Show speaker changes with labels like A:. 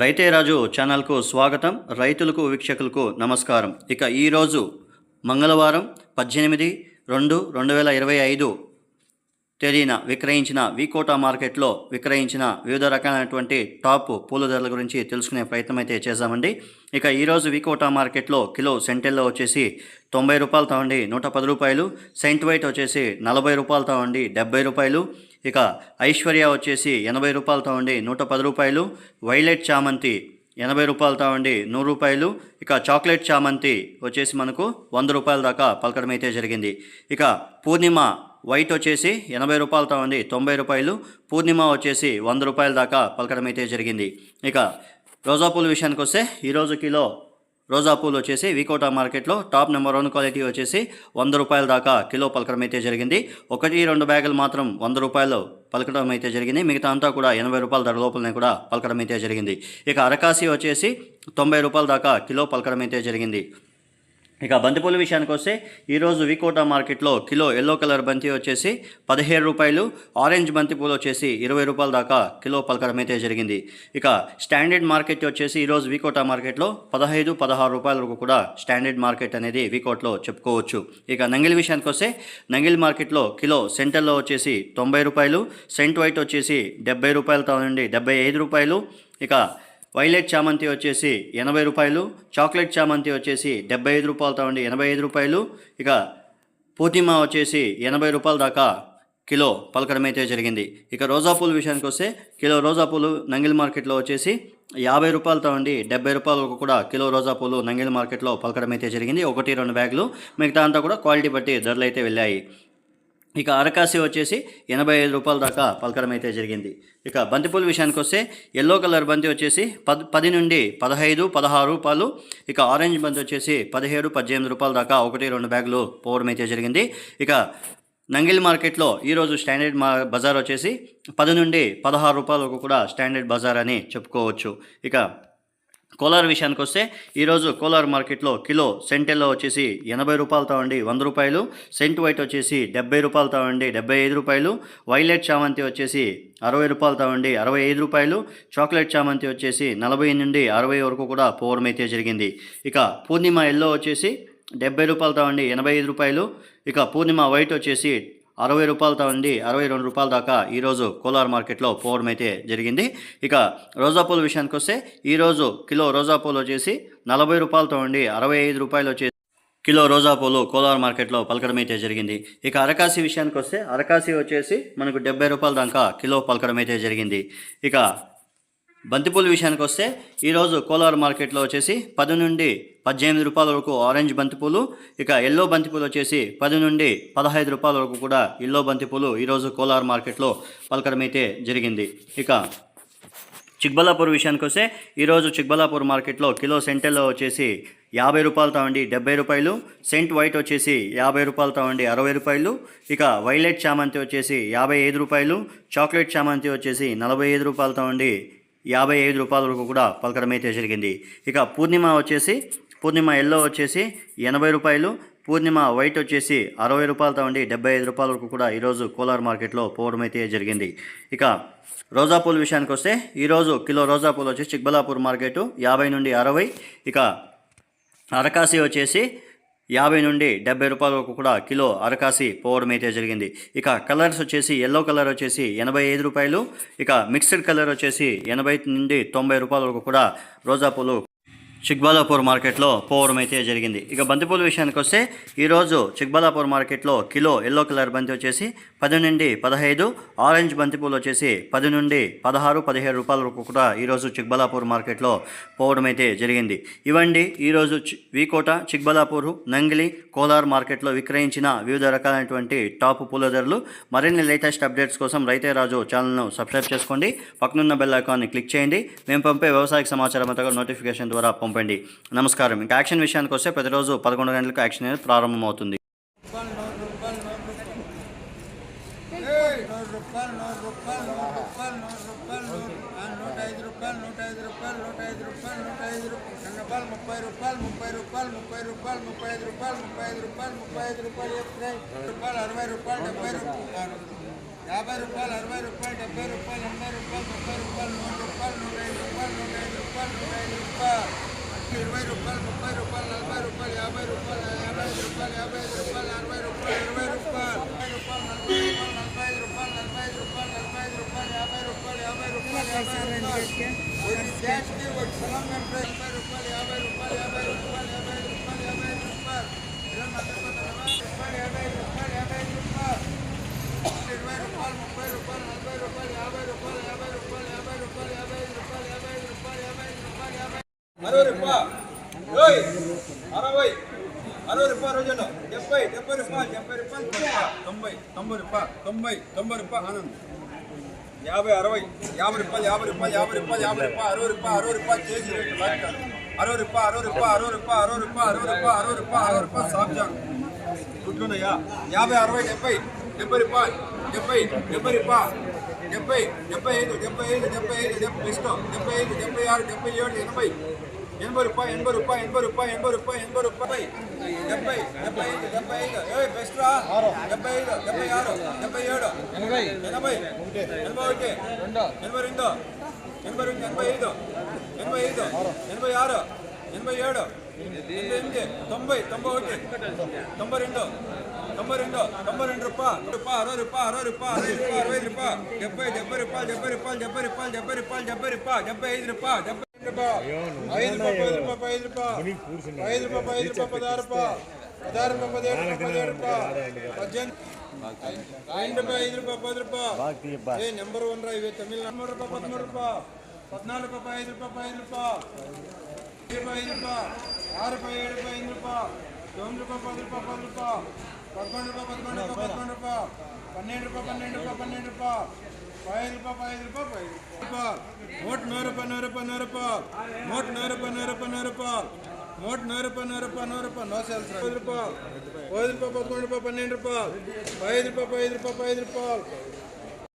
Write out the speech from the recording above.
A: రైతే రాజు ఛానల్కు స్వాగతం. రైతులకు వీక్షకులకు నమస్కారం. ఇక ఈరోజు మంగళవారం పద్దెనిమిది రెండు రెండు వేల ఇరవై ఐదు తేదీన విక్రయించిన వికోటా మార్కెట్లో విక్రయించిన వివిధ రకాలైనటువంటి టాప్ పూల ధరల గురించి తెలుసుకునే ప్రయత్నం అయితే చేశామండి. ఇక ఈరోజు వికోటా మార్కెట్లో కిలో సెంటెల్లో వచ్చేసి తొంభై రూపాయలతో ఉండి నూట పది రూపాయలు సెంట్ వైట్ వచ్చేసి నలభై రూపాయలతో ఉండి డెబ్బై రూపాయలు ఇక ఐశ్వర్య వచ్చేసి ఎనభై రూపాయలతో ఉండి నూట పది రూపాయలు వైలెట్ చామంతి ఎనభై రూపాయలతో ఉండి నూరు రూపాయలు ఇక చాక్లెట్ చామంతి వచ్చేసి మనకు వంద రూపాయల దాకా పలకడం అయితే జరిగింది. ఇక పూర్ణిమ వైట్ వచ్చేసి ఎనభై రూపాయలతో ఉంది తొంభై రూపాయలు పూర్ణిమ వచ్చేసి వంద రూపాయల దాకా పలకడం అయితే జరిగింది. ఇక రోజా పూల విషయానికి వస్తే ఈరోజు కిలో రోజా పూలు వచ్చేసి వికోటా మార్కెట్లో టాప్ నెంబర్ వన్ క్వాలిటీ వచ్చేసి వంద రూపాయల దాకా కిలో పలకడం అయితే జరిగింది. ఒకటి రెండు బ్యాగులు మాత్రం వంద రూపాయలు పలకడం అయితే జరిగింది. మిగతా అంతా కూడా ఎనభై రూపాయల ధర లోపలనే కూడా పలకడం అయితే జరిగింది. ఇక అరకాసి వచ్చేసి తొంభై రూపాయల దాకా కిలో పలకడం అయితే జరిగింది. ఇక బంతిపూల విషయానికి వస్తే ఈరోజు వికోటా మార్కెట్లో కిలో ఎల్లో కలర్ బంతి వచ్చేసి పదిహేడు రూపాయలు ఆరెంజ్ బంతిపూలు వచ్చేసి ఇరవై రూపాయల దాకా కిలో పలకడం అయితే జరిగింది. ఇక స్టాండర్డ్ మార్కెట్ వచ్చేసి ఈరోజు వికోటా మార్కెట్లో పదహైదు పదహారు రూపాయల వరకు కూడా స్టాండర్డ్ మార్కెట్ అనేది వికోట్లో చెప్పుకోవచ్చు. ఇక నంగిలి విషయానికి వస్తే నంగిలి మార్కెట్లో కిలో సెంటర్లో వచ్చేసి తొంభై రూపాయలు సెంట్ వైట్ వచ్చేసి డెబ్బై రూపాయలతో నుండి డెబ్బై ఐదు రూపాయలు ఇక వైలెట్ చామంతి వచ్చేసి ఎనభై రూపాయలు చాక్లెట్ చామంతి వచ్చేసి డెబ్బై ఐదు రూపాయలతో ఉండి ఎనభై ఐదు రూపాయలు. ఇక పోతిమా వచ్చేసి ఎనభై రూపాయల దాకా కిలో పలకడం అయితే జరిగింది. ఇక రోజా పూలు విషయానికి వస్తే కిలో రోజా పూలు నంగిల్ మార్కెట్లో వచ్చేసి యాభై రూపాయలతో ఉండి డెబ్బై రూపాయలకు కూడా కిలో రోజా పూలు నంగిల్ మార్కెట్లో పలకడం అయితే జరిగింది. ఒకటి రెండు బ్యాగులు మిగతా అంతా కూడా క్వాలిటీ బట్టి ధరలు అయితే వెళ్ళాయి. ఇక అరకాసి వచ్చేసి ఎనభై ఐదు రూపాయల దాకా పలకడం అయితే జరిగింది. ఇక బంతిపూల విషయానికి వస్తే ఎల్లో కలర్ బంతి వచ్చేసి పద్ పది నుండి పదహైదు పదహారు రూపాయలు. ఇక ఆరెంజ్ బంతి వచ్చేసి పదిహేడు పద్దెనిమిది రూపాయల దాకా ఒకటి రెండు బ్యాగులు పోవడం అయితే జరిగింది. ఇక నంగిల్ మార్కెట్లో ఈరోజు స్టాండర్డ్ మా బజార్ వచ్చేసి పది నుండి పదహారు రూపాయలకు కూడా స్టాండర్డ్ బజార్ అని చెప్పుకోవచ్చు. ఇక కోలార్ విషయానికి వస్తే ఈరోజు కోలార్ మార్కెట్లో కిలో సెంటెల్లో వచ్చేసి ఎనభై రూపాయలతో అండి వంద రూపాయలు. సెంట్ వైట్ వచ్చేసి డెబ్బై రూపాయలతో అండి డెబ్బై ఐదు రూపాయలు. వైలెట్ చామంతి వచ్చేసి అరవై రూపాయలతో అండి అరవై ఐదు రూపాయలు. చాక్లెట్ చామంతి వచ్చేసి నలభై నుండి అరవై వరకు కూడా పోవడం అయితే జరిగింది. ఇక పూర్ణిమ ఎల్లో వచ్చేసి డెబ్బై రూపాయలతో అండి ఎనభై ఐదు రూపాయలు. ఇక పూర్ణిమ వైట్ వచ్చేసి అరవై రూపాయలతో ఉండి అరవై రెండు రూపాయల దాకా ఈరోజు కోలార్ మార్కెట్లో పోవడం అయితే జరిగింది. ఇక రోజా పూల విషయానికి వస్తే ఈరోజు కిలో రోజా పూలు వచ్చేసి నలభై రూపాయలతో ఉండి అరవై ఐదు రూపాయలు వచ్చేసి కిలో రోజా పూలు కోలార్ మార్కెట్లో పలకడం అయితే జరిగింది. ఇక అరకాసి విషయానికి వస్తే అరకాసి వచ్చేసి మనకు డెబ్బై రూపాయల దాకా కిలో పలకడం అయితే జరిగింది. ఇక బంతిపూల విషయానికి వస్తే ఈరోజు కోలార్ మార్కెట్లో వచ్చేసి పది నుండి పద్దెనిమిది రూపాయల వరకు ఆరెంజ్ బంతిపూలు ఇక ఎల్లో బంతిపూలు వచ్చేసి పది నుండి పదహైదు రూపాయల వరకు కూడా ఎల్లో బంతిపూలు ఈరోజు కోలార్ మార్కెట్లో పలకడం అయితే జరిగింది. ఇక చిక్బల్లాపూర్ విషయానికి వస్తే ఈరోజు చిక్బల్లాపూర్ మార్కెట్లో కిలో సెంటెల్లో వచ్చేసి యాభై రూపాయలతో ఉండి డెబ్బై రూపాయలు సెంట్ వైట్ వచ్చేసి యాభై రూపాయలతో ఉండి అరవై రూపాయలు ఇక వైలెట్ చామంతి వచ్చేసి యాభై ఐదు రూపాయలు చాక్లెట్ చామంతి వచ్చేసి నలభై ఐదు రూపాయలతో ఉండి యాభై ఐదు రూపాయల వరకు కూడా పలకడం అయితే జరిగింది. ఇక పూర్ణిమ వచ్చేసి పూర్ణిమ ఎల్లో వచ్చేసి ఎనభై రూపాయలు పూర్ణిమ వైట్ వచ్చేసి అరవై రూపాయలతో ఉండి డెబ్బై ఐదు రూపాయల వరకు కూడా ఈరోజు కోలార్ మార్కెట్లో పోవడం అయితే జరిగింది. ఇక రోజా పూల విషయానికి వస్తే ఈరోజు కిలో రోజా పూలు వచ్చి చిక్బలాపూర్ మార్కెట్ యాభై నుండి అరవై. ఇక అరకాసి వచ్చేసి యాభై నుండి డెబ్బై రూపాయల వరకు కూడా కిలో అరకాసి పోవడం అయితే జరిగింది. ఇక కలర్స్ వచ్చేసి ఎల్లో కలర్ వచ్చేసి ఎనభై ఐదు రూపాయలు. ఇక మిక్స్డ్ కలర్ వచ్చేసి ఎనభై నుండి తొంభై రూపాయల వరకు కూడా రోజా పూలు చిక్బాలాపూర్ మార్కెట్లో పోవడం అయితే జరిగింది. ఇక బంతిపూల విషయానికి వస్తే ఈరోజు చిక్బలాపూర్ మార్కెట్లో కిలో ఎల్లో కలర్ బంతి వచ్చేసి పది నుండి పదహైదు ఆరెంజ్ బంతిపూలు వచ్చేసి పది నుండి పదహారు పదిహేడు రూపాయల వరకు కూడా ఈరోజు చిక్బాలాపూర్ మార్కెట్లో పోవడం అయితే జరిగింది. ఇవండి ఈరోజు చి- వీకోట చిక్బలాపూర్ నంగిలి కోలార్ మార్కెట్లో విక్రయించిన వివిధ రకాలైనటువంటి టాప్ పూల ధరలు మరిన్ని లేటెస్ట్ అప్డేట్స్ కోసం రైతే రాజు ఛానల్ను సబ్స్క్రైబ్ చేసుకోండి. పక్కనున్న బెల్ ఐకాన్ని క్లిక్ చేయండి. మేము పంపే వ్యవసాయ సమాచారం అంతగా నోటిఫికేషన్ ద్వారా పంపు పంపండి. నమస్కారం. ఇంకా యాక్షన్ విషయానికి వస్తే ప్రతిరోజు పదకొండు గంటలకు యాక్షన్ అనేది ప్రారంభమవుతుంది.
B: నూట ఐదు రూపాయలు నూట ఐదు రూపాయలు నూట ఐదు రూపాయలు నూట ఐదు రూపాయలు ముప్పై రూపాయలు ముప్పై రూపాయలు ముప్పై రూపాయలు ముప్పై ఐదు రూపాయలు ముప్పై ఐదు రూపాయలు ముప్పై ఐదు రూపాయలు రూపాయలు అరవై రూపాయలు డెబ్బై రూపాయలు యాభై రూపాయలు అరవై రూపాయలు డెబ్బై రూపాయలు ఎనభై రూపాయలు ముప్పై రూపాయలు నూరు రూపాయలు నూట ఐదు రూపాయలు నూట ఐదు రూపాయలు రూపాయలు ఇరవై రూపాయలు ముప్పై రూపాయలు నలభై రూపాయలు యాభై రూపాయలు యాభై ఐదు రూపాయలు యాభై ఐదు రూపాయలు అరవై రూపాయలు ఇరవై రూపాయలు ముప్పై రూపాయలు నలభై రూపాయలు నలభై ఐదు రూపాయలు నలభై ఐదు రూపాయలు నలభై ఐదు రూపాయలు యాభై రూపాయలు యాభై రూపాయలు ఒకటి గ్యాస్కి ఒకటి పొలం కంటే ముప్పై రూపాయలు యాభై రూపాయలు యాభై రూపాయలు యాభై ఐదు రూపాయలు యాభై ఐదు రూపాయలు ఇలా మధ్య రూపాయలు యాభై ఐదు రూపాయలు యాభై ఐదు రూపాయలు ఇరవై రూపాయలు ముప్పై రూపాయలు నలభై రూపాయలు యాభై రూపాయలు యాభై రూపాయలు యాభై రూపాయలు యాభై ఐదు రూపాయలు యాభై ఐదు రూపాయలు యాభై ఐదు రూపాయలు యాభై
C: అరవై రూపాయలు ఓయ్ అరవై రోజుల్లో డెబ్బై డెబ్బై రూపాయలు డెబ్బై రూపాయలు తొంభై తొంభై రూపాయలు తొంభై తొంభై రూపాయలు ఆనంద్. యాభై అరవై యాభై రూపాయలు యాభై రూపాయలు యాభై రూపాయలు యాభై రూపాయలు అరవై రూపాయలు అరవై రూపాయలు చేసి రేటు లెక్క. అరవై రూపాయలు అరవై రూపాయలు అరవై రూపాయలు అరవై రూపాయలు అరవై రూపాయలు అరవై రూపాయలు అరవై రూపాయలు సాబ్జాన్ గుడ్లున్నాయా? యాభై అరవై డెబ్బై డెబ్బై రూపాయలు డెబ్బై డెబ్బై రూపాయలు డెబ్బై డెబ్బై ఐదు డెబ్బై ఐదు డెబ్బై ఐదు డెబ్బై ఇష్టం డెబ్బై ఐదు డెబ్బై ఆరు డెబ్బై ఏడు ఎనభై. ఎనభై రూపాయలు ఎనభై రూపాయలు ఎనభై రూపాయలు ఎనభై రూపాయలు ఎనభై రూపాయలు డెబ్బై డెబ్బై ఐదు డెబ్బై ఐదు ఏ బెస్ట్ రా డెబ్బై ఐదు డెబ్బై ఆరు డెబ్బై ఏడు ఎనభై ఎనభై ఎనభై ఒకటి ఎనభై రెండు ఎనభై రెండు ఎనభై ఐదు ఎనభై ఐదు ఎనభై ఆరు ఎనభై ఏడు ఎనభై ఎనిమిది తొంభై తొంభై ఒకటి తొంభై రెండు తొంభై రెండు తొంభై రెండు రూపాయలు రూపాయ అరవై రూపాయ అరవై రూపాయ అరవై రూపాయ అరవై ఐదు రూపాయ డెబ్బై డెబ్బై రూపాయలు డెబ్బై రూపాయలు డెబ్బై రూపాయలు డెబ్బై రూపాయలు డెబ్బై రూపాయలు డెబ్బై ఐదు రూపాయలు డెబ్బై ఐదు రూపాయలు ఐదు రూపాయలు ఐదు రూపాయలు ఐదు రూపాయలు ఐదు రూపాయలు పదహారు రూపాయలు పదహారు రూపాయలు పదిహేడు రూపాయలు పదిహేడు రూపాయలు పద్దెనిమిది ఐదు రూపాయలు ఐదు రూపాయలు పది రూపాయలు ఏ నెంబర్ వన్ రా ఇవే తమిళ నెంబర్ రూపాయలు పదమూడు రూపాయలు పద్నాలుగు రూపాయలు ఐదు రూపాయలు ఐదు రూపాయలు ఐదు రూపాయలు ఐదు రూపాయలు ఆరు రూపాయలు ఏడు రూపాయలు ఐదు రూపాయలు తొమ్మిది రూపాయలు పది రూపాయలు పది రూపాయలు పదకొండు రూపాయలు పదకొండు రూపాయలు పదకొండు రూపాయలు పన్నెండు రూపాయలు పన్నెండు రూపాయలు పన్నెండు రూపాయలు ఐదు రూపాయలు ఐదు రూపాయలు ఐదు రూపాయలు నూట నూరు రూపాయలు నూరు రూపాయలు నూరు రూపాయలు నూట నూరు రూపాయలు నూరు రూపాయలు నూరు రూపాయలు నూట నూరు రూపాయలు నూరు రూపాయలు నూరు రూపాయలు నో సేల్స్ పది రూపాయలు ఐదు రూపాయలు పదకొండు రూపాయలు పన్నెండు రూపాయలు ఐదు రూపాయలు ఐదు రూపాయలు ఐదు రూపాయలు